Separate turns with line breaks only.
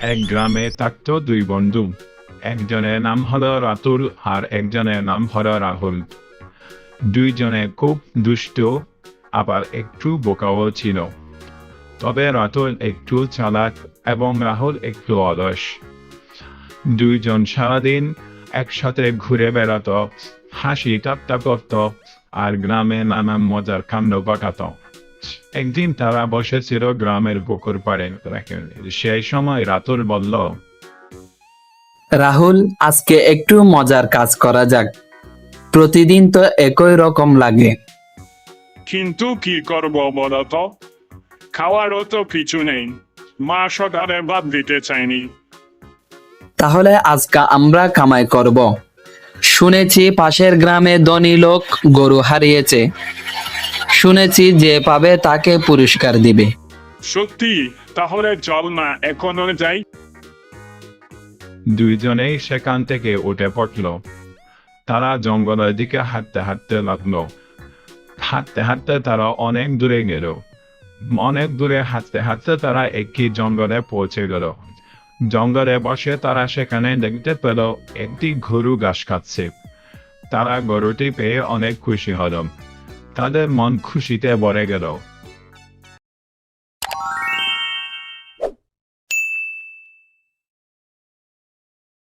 এক গ্রামে থাকতো দুই বন্ধু। একজনের নাম হল রাতুল আর একজনের নাম হলো রাহুল। দুইজনে খুব দুষ্ট, আবার একটু বোকাও ছিল। তবে রাতুল একটু চালাক এবং রাহুল একটু অলস। দুইজন সারাদিন একসাথে ঘুরে বেড়াতো, হাসি ঠাট্টা করত আর গ্রামে নানা মজার কাণ্ড ঘটাত। একদিন তারা বসেছিল গ্রামের পুকুর পাড়ে সেই সময় রাতুল বলল
রাহুল আজকে একটু মজার কাজ করা যাক প্রতিদিন তো একই রকম লাগে
কিন্তু কি করব বলতো খাওয়ারও তো কিছু নেই মা সকালে ভাত দিতে চায়নি
তাহলে আজকে আমরা কামাই করব শুনেছি পাশের গ্রামে ধনী লোক গরু হারিয়েছে শুনেছি যে পাবে তাকে পুরস্কার দিবে।
সত্যি তাহলে চল না এখনও যাই
দুইজনেই সেখান থেকে উঠে পড়ল। তারা জঙ্গলের দিকে হাঁটতে হাঁটতে লাগল। হাঁটতে হাঁটতে তারা অনেক দূরে গেল। অনেক দূরে হাঁটতে হাঁটতে তারা একটি জঙ্গলে পৌঁছে গেল। জঙ্গলে বসে তারা সেখানে দেখতে পেল একটি গরু ঘাস খাচ্ছে। তারা গরুটি পেয়ে অনেক খুশি হল। তাদের মন খুশিতে ভরে গেল।